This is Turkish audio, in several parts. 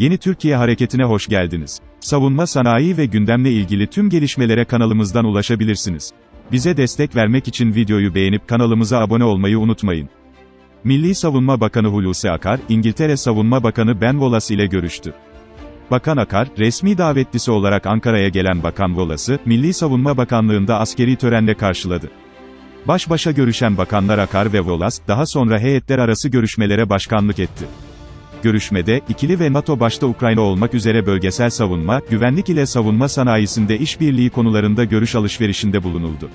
Yeni Türkiye Hareketi'ne hoş geldiniz. Savunma sanayi ve gündemle ilgili tüm gelişmelere kanalımızdan ulaşabilirsiniz. Bize destek vermek için videoyu beğenip kanalımıza abone olmayı unutmayın. Milli Savunma Bakanı Hulusi Akar, İngiltere Savunma Bakanı Ben Wallace ile görüştü. Bakan Akar, resmi davetlisi olarak Ankara'ya gelen Bakan Wallace'ı, Milli Savunma Bakanlığı'nda askeri törenle karşıladı. Baş başa görüşen bakanlar Akar ve Wallace, daha sonra heyetler arası görüşmelere başkanlık etti. Görüşmede, ikili ve NATO başta Ukrayna olmak üzere bölgesel savunma, güvenlik ile savunma sanayisinde işbirliği konularında görüş alışverişinde bulunuldu.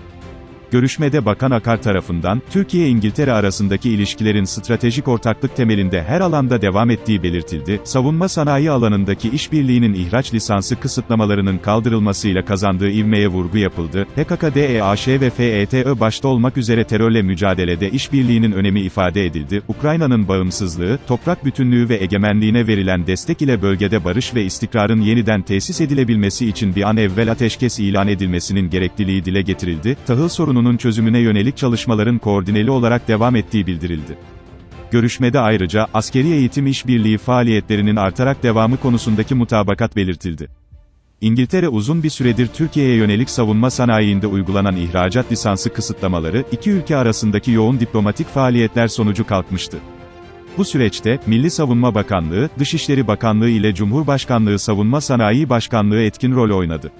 Görüşmede Bakan Akar tarafından, Türkiye-İngiltere arasındaki ilişkilerin stratejik ortaklık temelinde her alanda devam ettiği belirtildi, savunma sanayi alanındaki işbirliğinin ihraç lisansı kısıtlamalarının kaldırılmasıyla kazandığı ivmeye vurgu yapıldı, PKK, DEAŞ ve FETÖ başta olmak üzere terörle mücadelede işbirliğinin önemi ifade edildi, Ukrayna'nın bağımsızlığı, toprak bütünlüğü ve egemenliğine verilen destek ile bölgede barış ve istikrarın yeniden tesis edilebilmesi için bir an evvel ateşkes ilan edilmesinin gerekliliği dile getirildi, tahıl sorununun çözümüne yönelik çalışmaların koordineli olarak devam ettiği bildirildi. Görüşmede ayrıca, askeri eğitim işbirliği faaliyetlerinin artarak devamı konusundaki mutabakat belirtildi. İngiltere uzun bir süredir Türkiye'ye yönelik savunma sanayiinde uygulanan ihracat lisansı kısıtlamaları, iki ülke arasındaki yoğun diplomatik faaliyetler sonucu kalkmıştı. Bu süreçte, Milli Savunma Bakanlığı, Dışişleri Bakanlığı ile Cumhurbaşkanlığı Savunma Sanayi Başkanlığı etkin rol oynadı.